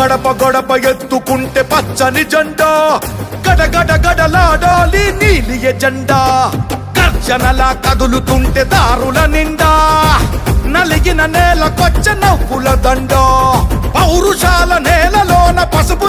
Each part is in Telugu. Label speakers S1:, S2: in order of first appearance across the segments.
S1: గడప గడప ఎత్తుకుంటే పచ్చని జెండా. గడగడ గడలాడాలి నీలి ఎజెండా. గర్జనలా కదులుతుంటే దారుల నిండా. నలిగిన నేలకొచ్చ నవ్వుల దండ. పౌరుషాల నేలలోన పసుపు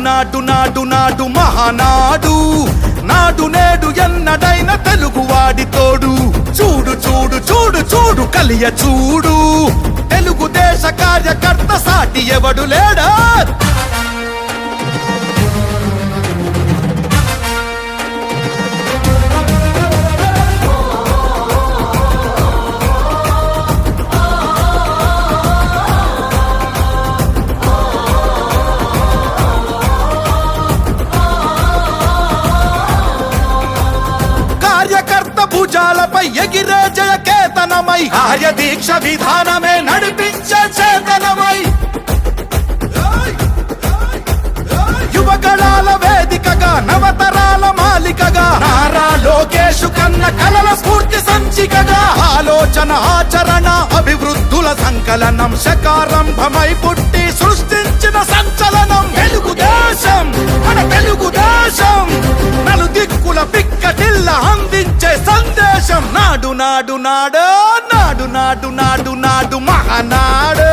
S1: నాడు నాడు నాడు మహానాడు. నాడు నేడు ఎన్నడైన తెలుగువాడి తోడు. చూడు చూడు చూడు చూడు కలియ చూడు. భుజాలపై ఎగిరే జయ కేతనమై ఆయ దీక్ష విధానమే నడిపించే చేతనమై. యువగళాల వేదికగా నవతరాల మాలికగా నారా లోకేషు కన్న కలల స్ఫూర్తి సంచికగా ఆలోచన ఆచరణ అభివృద్ధుల సంకలనం శకారంభమై పుట్టి సృష్టించిన సంచలనం తెలుగుదేశం మన నాడు నాడు నాడు నాడు నాడు నాడు మహానాడు.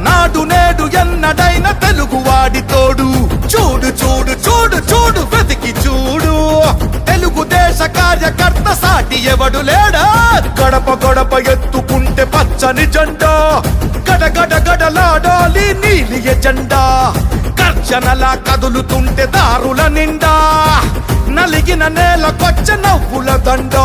S1: నాడు నేడు ఎన్నడైన తెలుగువాడి తోడు. చూడు చూడు చూడు చూడు వెతికి చూడు. తెలుగుదేశ కార్యకర్త సాటి ఎవడు లేడా? గడప గడప ఎత్తుకుంటే పచ్చని జెండా. గడగడ గడలాడాలి నీలి ఎజెండా. గర్జనలా కదులుతుంటే దారుల నిండా. నలిగిన నేలకొచ్చ నవ్వుల దండా.